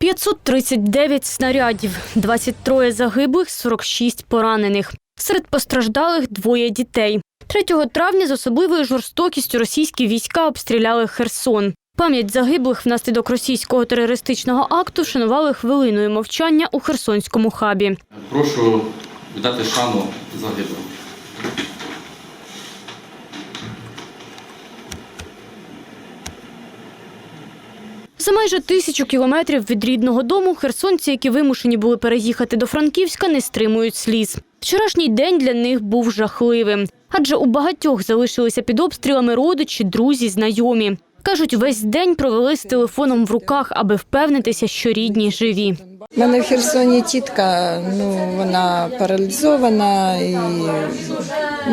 539 снарядів, 23 загиблих, 46 поранених. Серед постраждалих двоє дітей. 3 травня з особливою жорстокістю російські війська обстріляли Херсон. Пам'ять загиблих внаслідок російського терористичного акту вшанували хвилиною мовчання у Херсонському хабі. Прошу віддати шану загиблим. За майже тисячу кілометрів від рідного дому херсонці, які вимушені були переїхати до Франківська, не стримують сліз. Вчорашній день для них був жахливим, адже у багатьох залишилися під обстрілами родичі, друзі, знайомі. Кажуть, весь день провели з телефоном в руках, аби впевнитися, що рідні живі. У мене в Херсоні тітка, ну вона паралізована і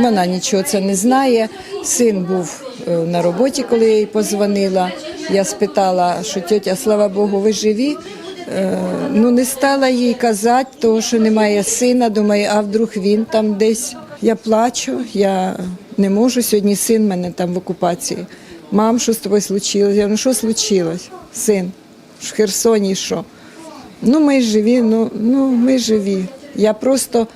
вона нічого це не знає. Син був е, на роботі, коли я їй позвонила. Я спитала, що тьотя, слава Богу, ви живі. Е, Ну не стала їй казати, того, що немає сина. Думаю, а вдруг він там десь. Я плачу, я не можу. Сьогодні син мене там в окупації. Мам, що з тобою случилось? Я ну що случилось? Син, в Херсоні що? Ну, ми живі, ну, ну ми живі. Я просто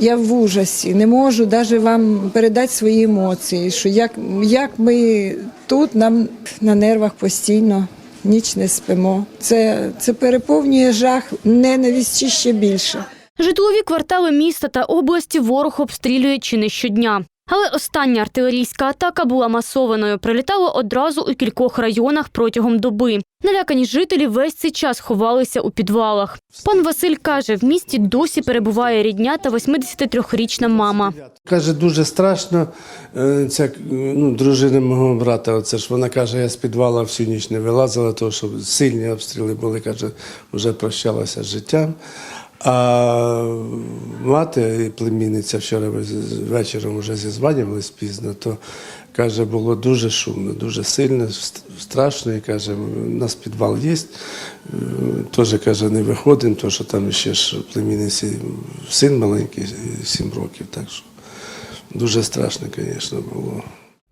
я в ужасі, не можу навіть вам передати свої емоції. Що як, як ми тут нам на нервах постійно ніч не спимо. Це, це переповнює жах, ненависті ще більше. Житлові квартали міста та області ворог обстрілює чи не щодня. Але остання артилерійська атака була масованою. Прилітало одразу у кількох районах протягом доби. Налякані жителі весь цей час ховалися у підвалах. Пан Василь каже, в місті досі перебуває рідня та 83-річна мама. Каже, дуже страшно. Е, Ця е, ну, дружина мого брата, оце ж вона каже, я з підвала всю ніч не вилазила, тому що сильні обстріли були, каже, вже прощалася з життям. А мати і племінниця вчора вечором вже зізванювались пізно, то каже, було дуже шумно, дуже сильно, страшно. І каже, у нас підвал є. Е, Теж каже, не виходимо, тому що там ще ж племінниці син маленький, 7 років. Так що дуже страшно, звісно, було.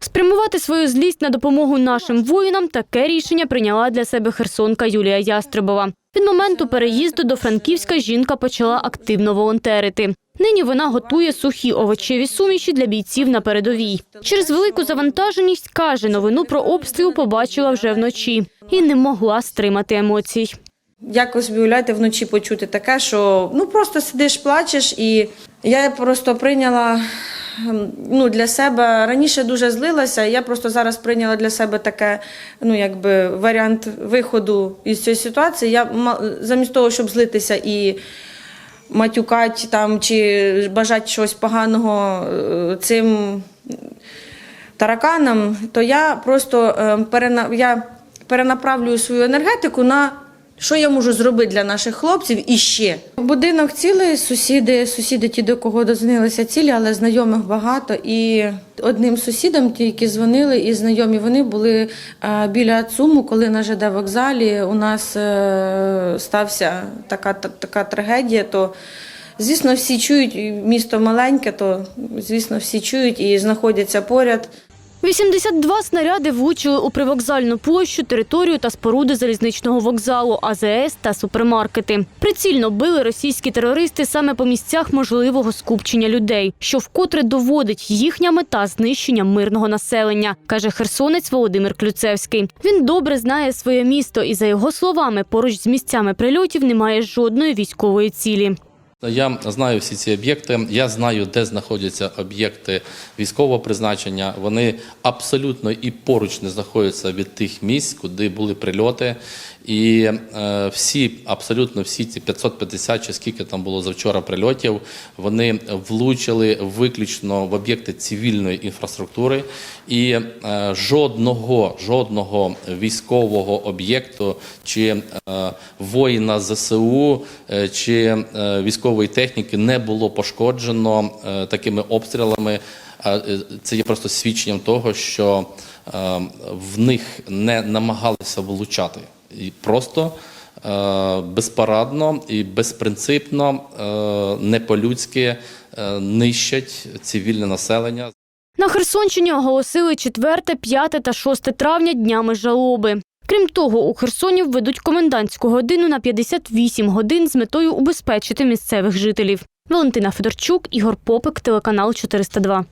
Спрямувати свою злість на допомогу нашим воїнам таке рішення прийняла для себе херсонка Юлія Ястребова. Від моменту переїзду до Франківська жінка почала активно волонтерити. Нині вона готує сухі овочеві суміші для бійців на передовій. Через велику завантаженість каже, новину про обстріл побачила вже вночі і не могла стримати емоцій. Якось уявляєте, вночі почути таке, що ну просто сидиш, плачеш, і я просто прийняла ну, для себе раніше дуже злилася. Я просто зараз прийняла для себе таке, ну якби варіант виходу із цієї ситуації. Я замість того, щоб злитися і матюкати там чи бажати щось поганого е, цим тараканам, то я просто е, перена... я перенаправлюю свою енергетику на що я можу зробити для наших хлопців і ще. Будинок цілий, сусіди, сусіди ті, до кого дозвонилися цілі, але знайомих багато. І одним сусідам, ті, які дзвонили, і знайомі, вони були е, біля ЦУМу, коли на ЖД вокзалі у нас е, стався така, та- така трагедія, то Звісно, всі чують, місто маленьке, то звісно, всі чують і знаходяться поряд. 82 снаряди влучили у привокзальну площу, територію та споруди залізничного вокзалу, АЗС та супермаркети. Прицільно били російські терористи саме по місцях можливого скупчення людей, що вкотре доводить їхня мета знищення мирного населення, каже херсонець Володимир Клюцевський. Він добре знає своє місто і, за його словами, поруч з місцями прильотів немає жодної військової цілі. Я знаю всі ці об'єкти. Я знаю, де знаходяться об'єкти військового призначення. Вони абсолютно і поруч не знаходяться від тих місць, куди були прильоти. І е, всі, абсолютно всі ці 550 чи скільки там було завчора прильотів, вони влучили виключно в об'єкти цивільної інфраструктури. І е, жодного, жодного військового об'єкту чи е, воїна ЗСУ чи е, військової техніки не було пошкоджено е, такими обстрілами. Е, Це є просто свідченням того, що е, в них не намагалися влучати. І просто безпарадно і безпринципно, не по-людськи нищать цивільне населення. На Херсонщині оголосили 4, 5 та 6 травня днями жалоби. Крім того, у Херсоні введуть комендантську годину на 58 годин з метою убезпечити місцевих жителів. Валентина Федорчук, Ігор Попик, телеканал 402.